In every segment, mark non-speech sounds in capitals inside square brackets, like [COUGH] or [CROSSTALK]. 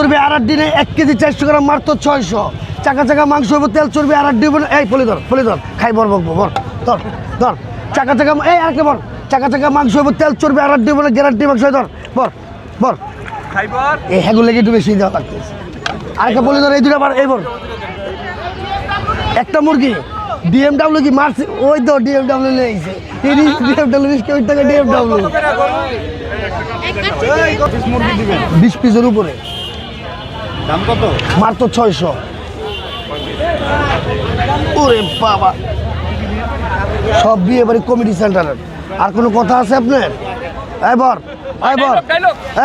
চর্বি আর আট দিনে এক কেজি চারশো গ্রাম মাত্র ছয়শো। চাকা চাকা মাংস হইব তেল চর্বি আর আট দিব এই পলি ধর পলি ধর। খাই বর বকবো বর ধর ধর। চাকা চাকা এই আরেকটা বর চাকা চাকা মাংস হইব তেল চর্বি আর আট দিব গ্যারান্টি মাংস ধর বর বর এই হ্যাগুলো লেগে একটু বেশি দেওয়া লাগতেছে। আরেকটা পলি ধর এই দুটা বার এই বর একটা মুরগি ডিএমডাব্লিউ কি মারছে? ওই তো ডিএমডাব্লিউ নিয়েছে ডিএমডাব্লিউ ওই টাকা ডিএমডাব্লিউ বিশ পিসের উপরে। দাম কত? মাত্র ছয়শো। ওরে বাবা। সব বিয়ে বাড়ি কমিটি সেন্টারের। আর কোনো কথা আছে আপনার? এই বর এই বর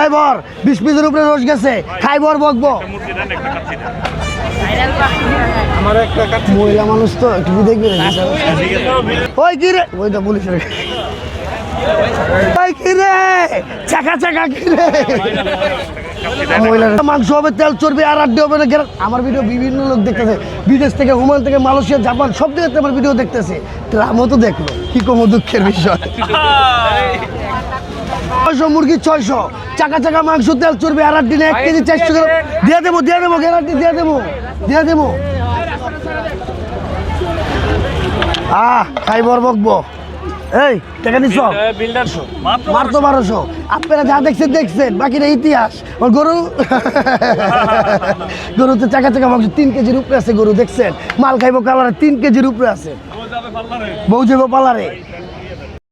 এই বর বিশ পিসের উপরে রোজ গেছে। খাই বর বকবো আমার একটা মহিলা মানুষ তো একটু দেখবে ওই কি রে? পুলিশের ওই কি রে চাকা চাকা। মাংস হবে, তেল চর্বি, আর আড্ডি হবে না আমার ভিডিও বিভিন্ন লোক দেখতেছে। বিদেশ থেকে হুমান থেকে, মালয়েশিয়া, জাপান, সব জায়গাতে আমার ভিডিও দেখতেছে। ট্রামও তো দেখল। কি কম দুঃখের বিষয়। ছয়শো মুরগি, ছয়শো। চাকা চাকা, মাংস, তেল চর্বি, আর আট দিনে এক কেজি চারশো গ্রাম। দিয়ে দেবো দিয়ে দেবো গ্যারান্টি দিয়ে দেবো দিয়ে দেবো। আহ খাই বর বকবো। এই টাকা নিছ? মাত্র শো মারতো বারোশো। আপনারা যা দেখছেন দেখছেন বাকিটা ইতিহাস। ওর গরু? [LAUGHS] তো চাকা চাকা মাংস তিন কেজির উপরে আছে গরু দেখছেন? মাল খাইবো কালারে তিন কেজির উপরে আছে। বউ যাব পালারে